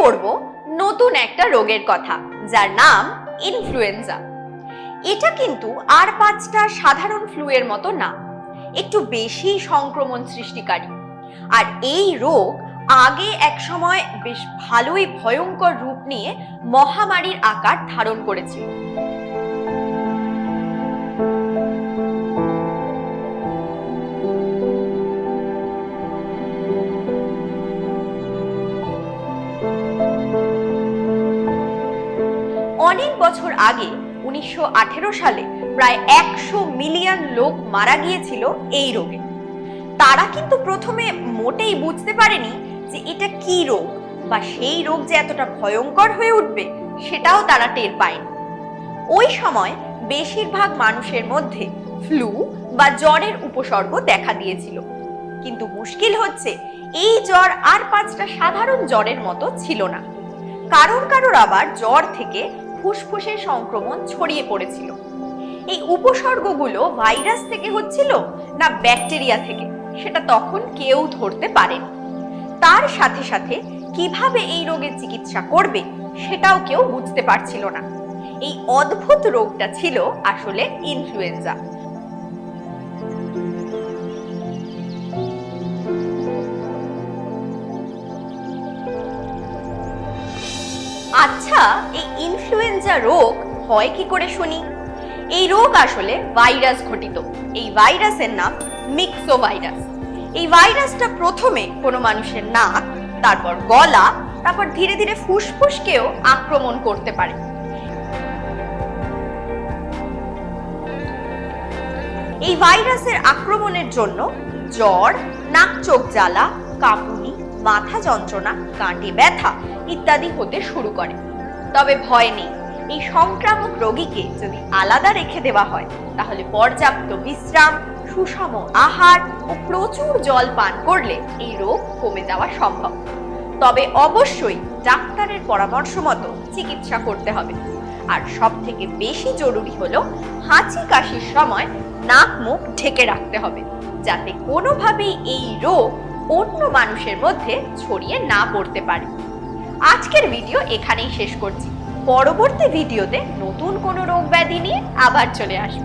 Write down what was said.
করব নতুন একটা রোগের কথা, যার নাম ইনফ্লুয়েঞ্জা এটা কিন্তু আর পাঁচটা সাধারণ ফ্লুয়ের মতো না, একটু বেশি সংক্রমণ সৃষ্টিকারী। আর এই রোগ আগে একসময় বেশ ভালোই ভয়ঙ্কর রূপ নিয়ে মহামারীর আকার ধারণ করেছিল। অনেক বছর আগে, উনিশশো আঠেরো সালে প্রায় একশো মিলিয়ন লোক মারা গিয়েছিল এই রোগে। তারা কিন্তু প্রথমে মোটেই বুঝতে পারেনি যে এটা কি রোগ বা সেই রোগ যে এতটা ভয়ঙ্কর হয়ে উঠবে, সেটাও তারা টের পায়নি। ওই সময় বেশিরভাগ মানুষের মধ্যে ফ্লু বা জ্বরের উপসর্গ দেখা দিয়েছিল। কিন্তু মুশকিল হচ্ছে, এই জ্বর আর পাঁচটা সাধারণ জ্বরের মতো ছিল না। কারোর কারোর আবার জ্বর থেকে ফুসফুসের সংক্রমণ ছড়িয়ে পড়েছিল। এই উপসর্গগুলো ভাইরাস থেকে হচ্ছিল না ব্যাকটেরিয়া থেকে? সেটা তখন কেউ ধরতে পারেনি। তার সাথে সাথে কীভাবে এই রোগের চিকিৎসা করবে সেটাও কেউ বুঝতে পারছিল না। এই অদ্ভুত রোগটা ছিল আসলে ইনফ্লুয়েঞ্জা। আচ্ছা এই ইনফ্লুয়েঞ্জা রোগ হয় কি করে শুনি? এই রোগ আসলে ভাইরাস ঘটিত। এই ভাইরাসের নাম মিক্সো ভাইরাস এই ভাইরাসটা প্রথমে কোনো মানুষের নাক, তারপর গলা, তারপর ধীরে ধীরে ফুসফুসকেও আক্রমণ করতে পারে। এই ভাইরাসের আক্রমণের জন্য জ্বর, নাক চোখ জ্বালা, কাঁপুনি, মাথা যন্ত্রণা গাঁটে ব্যথা ইত্যাদি হতে শুরু করে। তবে ভয় নেই, এই সংক্রামক রোগীকে যদি আলাদা রেখে দেওয়া হয়, তাহলে পর্যাপ্ত বিশ্রাম, সুষম আহার ও প্রচুর জল পান করলে এই রোগ কমে যাওয়া সম্ভব। তবে অবশ্যই ডাক্তারের পরামর্শ মতো চিকিৎসা করতে হবে। আর সব থেকে বেশি জরুরি হলো হাঁচি কাশির সময় নাক মুখ ঢেকে রাখতে হবে, যাতে কোনোভাবেই এই রোগ অন্য মানুষের মধ্যে ছড়িয়ে না পড়তে পারে। আজকের ভিডিও এখানেই শেষ করছি। পরবর্তী ভিডিওতে নতুন কোনো রোগ ব্যাধি নিয়ে আবার চলে আসব।